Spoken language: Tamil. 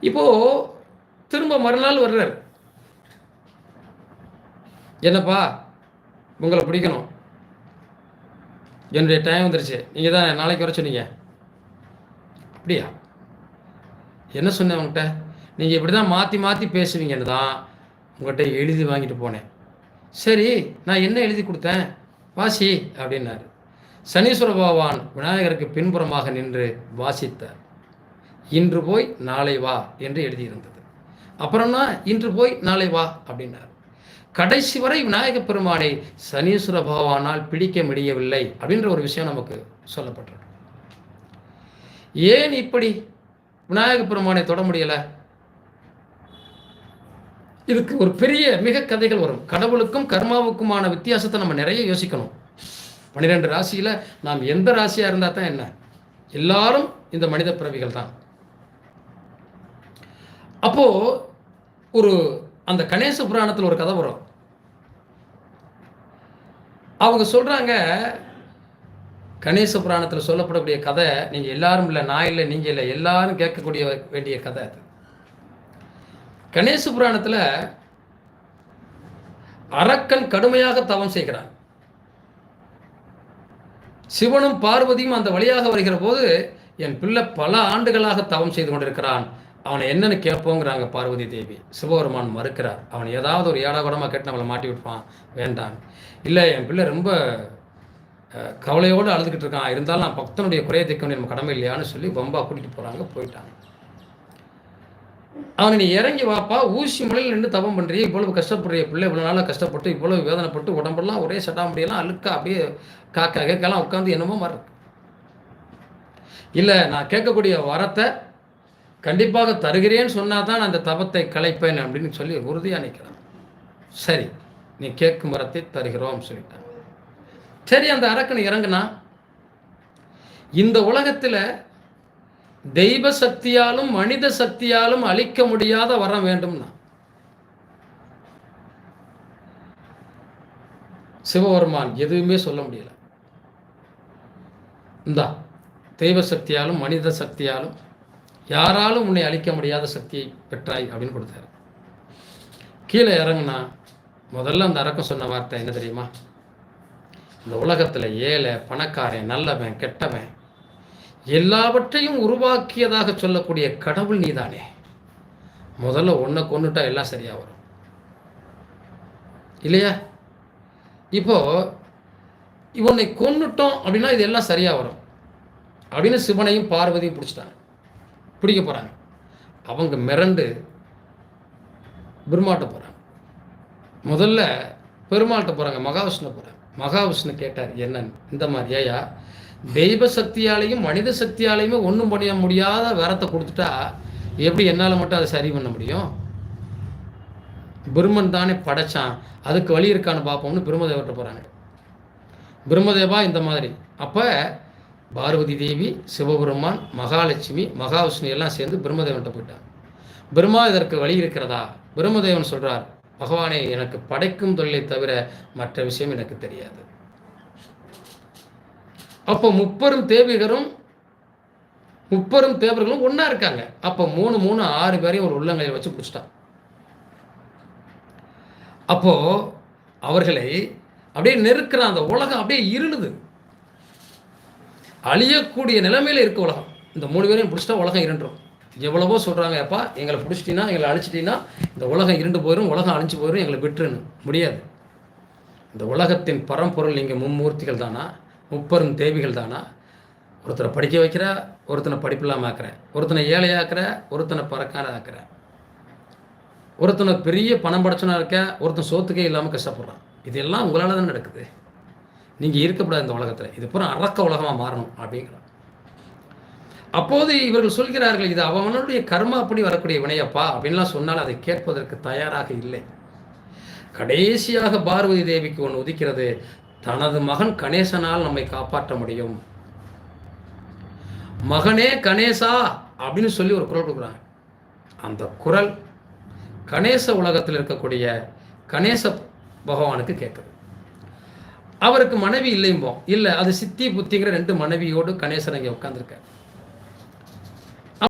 இப்போது திரும்ப மறுநாள் வர்றார். என்னப்பா? உங்களை பிடிக்கணும். என்னுடைய டைம் வந்துருச்சு. நீங்கள் தான் நாளைக்கு வர சொன்னீங்க. அப்படியா? என்ன சொன்னேன் உங்கள்கிட்ட நீங்கள் இப்படி தான் மாற்றி மாற்றி பேசுவீங்கன்னு தான் உங்கள்கிட்ட எழுதி வாங்கிட்டு போனேன். சரி நான் என்ன எழுதி கொடுத்தேன்? வாசி அப்படின்னாரு. சனீஸ்வர பகவான் விநாயகருக்கு பின்புறமாக நின்று வாசித்தார். இன்று போய் நாளை வா என்று எழுதியிருந்தது. அப்புறம்னா இன்று போய் நாளை வா அப்படின்னார். கடைசி வரை விநாயக பெருமானை சனீஸ்வர பகவானால் பிடிக்க முடியவில்லை அப்படின்ற ஒரு விஷயம் நமக்கு சொல்லப்பட்டிருக்கு. ஏன் இப்படி விநாயக பெருமானை தொட முடியல? இதுக்கு ஒரு பெரிய மிக கதைகள் வரும். கடவுளுக்கும் கர்மாவுக்குமான வித்தியாசத்தை நம்ம நிறைய யோசிக்கணும். பன்னிரெண்டு ராசியில் நாம் எந்த ராசியாக இருந்தால் தான் என்ன? எல்லாரும் இந்த மனித பிறவிகள் தான். அப்போ ஒரு அந்த கணேச புராணத்தில் ஒரு கதை வரும். அவங்க சொல்றாங்க கணேச புராணத்தில் சொல்லப்படக்கூடிய கதை நீங்கள் எல்லாரும் இல்லை நான் இல்லை நீங்கள் இல்லை எல்லாரும் கேட்கக்கூடிய வேண்டிய கதை அது. கணேச புராணத்தில் அரக்கன் கடுமையாக தவம் செய்கிறான். சிவனும் பார்வதியும் அந்த வழியாக வருகிற போது என் பிள்ளை பல ஆண்டுகளாக தவம் செய்து கொண்டிருக்கிறான். அவனை என்னென்னு கேட்போங்கிறாங்க பார்வதி தேவி. சிவபெருமான் மறுக்கிறார். அவன் ஏதாவது ஒரு ஏடாகூடமாக கேட்டு நம்மளை மாட்டி விட்பான் வேண்டாம். இல்லை என் பிள்ளை ரொம்ப கவலையோடு அழுதுகிட்டு இருக்கான். இருந்தாலும் நான் பக்தனுடைய குறைய தைக்க வேண்டிய நம்ம கடமை இல்லையான்னு சொல்லி பம்பா கூட்டிகிட்டு போகிறாங்க போயிட்டாங்க. அவனை நீ இறங்கி வாப்பா. ஊசி மலையில் நின்று தவம் பண்ணுறிய இவ்வளவு கஷ்டப்படுறிய பிள்ளை. இவ்வளோ நாளாக கஷ்டப்பட்டு இவ்வளவு வேதனைப்பட்டு உடம்பெல்லாம் ஒரே சட்டாம்படியெல்லாம் அழுக்கா அப்படியே காக்கா கேட்கலாம் உட்காந்து என்னமோ மாறு இல்லை நான் கேட்கக்கூடிய வரத்தை கண்டிப்பாக தருகிறேன்னு சொன்னால் தான் அந்த தபத்தை கலைப்பேன் அப்படின்னு சொல்லி உறுதியாக நிற்கிறான் சரி நீ கேட்கும் மரத்தை தருகிறோம் சொல்லிட்டான். சரி அந்த அரக்கன் இறங்குனா இந்த உலகத்தில் தெய்வ சக்தியாலும் மனித சக்தியாலும் அழிக்க முடியாத வரம் வேண்டும்னா சிவபெருமான் எதுவுமே சொல்ல முடியல. இந்தா தெய்வ சக்தியாலும் மனித சக்தியாலும் யாராலும் உன்னை அழிக்க முடியாத சக்தியை பெற்றாய் அப்படின்னு கொடுத்தாரு. கீழே இறங்குனா முதல்ல அந்த அரக்கம் சொன்ன வார்த்தை என்ன தெரியுமா? இந்த உலகத்தில் ஏழை பணக்காரன் நல்லவன் கெட்டவன் எல்லாவற்றையும் உருவாக்கியதாக சொல்லக்கூடிய கடவுள் நீதானே. முதல்ல ஒன்றை கொண்டுட்டா எல்லாம் சரியாக வரும். இல்லையா? இப்போ இவனை கொன்னுட்டோம் அப்படின்னா இது எல்லாம் சரியாக வரும். அப்படின்னு சிவனையும் பார்வதியும் பிடிச்சிட்டாங்க. பிடிக்க போகிறாங்க அவங்க மிரண்டு பெருமாட்ட போகிறாங்க முதல்ல பெருமாள்கிட்ட போகிறாங்க மகாவிஷ்ணு போகிறாங்க மகாவிஷ்ணு கேட்டார் என்னன்னு இந்த மாதிரி ஏயா தெய்வ சக்தியாலையும் மனித சக்தியாலையுமே ஒன்றும் பண்ண முடியாத வரத்தை கொடுத்துட்டா எப்படி என்னால் மட்டும் அதை சரி பண்ண முடியும்? பிரம்மன் தானே படைச்சான் அதுக்கு வழி இருக்கான்னு பார்ப்போம்னு பிரம்மதேவர்கிட்ட போகிறாங்க பிரம்மதேவா இந்த மாதிரி. அப்போ பார்வதி தேவி சிவபெருமான் மகாலட்சுமி மகாவிஷ்ணு எல்லாம் சேர்ந்து பிரம்மதேவன்கிட்ட போயிட்டாங்க. பிரம்மா இதற்கு வழி இருக்கிறதா? பிரம்மதேவன் சொல்றார் பகவானே எனக்கு படைக்கும் தொழிலை தவிர மற்ற விஷயம் எனக்கு தெரியாது. அப்போ முப்பெரும் தேவிகரும் முப்பெரும் தேவர்களும் ஒன்றா இருக்காங்க. அப்போ மூணு மூணு ஆறு பேரையும் ஒரு உள்ளங்கையில் வச்சு பிடிச்சிட்டான். அப்போ அவர்களை அப்படியே நெருக்கிற அந்த உலகம் அப்படியே இருளுது. அழியக்கூடிய நிலைமையில் இருக்க உலகம். இந்த மூணு பேரையும் பிடிச்சிட்டா உலகம் இருண்டுரும் எவ்வளவோ சொல்கிறாங்க அப்பா எங்களை பிடிச்சிட்டீங்கன்னா எங்களை அழிச்சிட்டீங்கன்னா இந்த உலகம் இருண்டு போயிடும் உலகம் அழிஞ்சு போயிடும் எங்களை விட்டுருன்னு. முடியாது. இந்த உலகத்தின் பரம்பொருள் நீங்கள் மும்மூர்த்திகள் தானா? முப்பெரும் தேவிகள் தானா? ஒருத்தரை படிக்க வைக்கிற ஒருத்தனை படிப்பில்லாமல் ஆக்கிற ஒருத்தனை ஏழையாக்குற ஒருத்தனை பறக்காத ஆக்குற. ஒருத்தனை பெரிய பணம் படைச்சனா இருக்க ஒருத்தன் சோத்துக்கே இல்லாமல் கஷ்டப்படுறான். இதெல்லாம் உங்களால் தான் நடக்குது? நீங்கள் இருக்கக்கூடாது இந்த உலகத்தில். இது பூரா அறக்க உலகமாக மாறணும் அப்படிங்கிறான் அப்போது இவர்கள் சொல்கிறார்கள் இது அவனுடைய கர்மா அப்படி வரக்கூடிய வினையப்பா அப்படின்லாம் சொன்னால் அதை கேட்பதற்கு தயாராக இல்லை. கடைசியாக பார்வதி தேவிக்கு ஒன்று உதிக்கிறது தனது மகன் கணேசனால் நம்மை காப்பாற்ற முடியும். மகனே கணேசா அப்படின்னு சொல்லி ஒரு குரல் கொடுக்குறாங்க. அந்த குரல் கணேச உலகத்தில் இருக்கக்கூடிய கணேச பகவானுக்கு கேட்குது. அவருக்கு மனைவி இல்லைம்போம் இல்லை அது சித்தி புத்திங்கிற ரெண்டு மனைவியோடு கணேசன் இங்கே உட்காந்துருக்கார்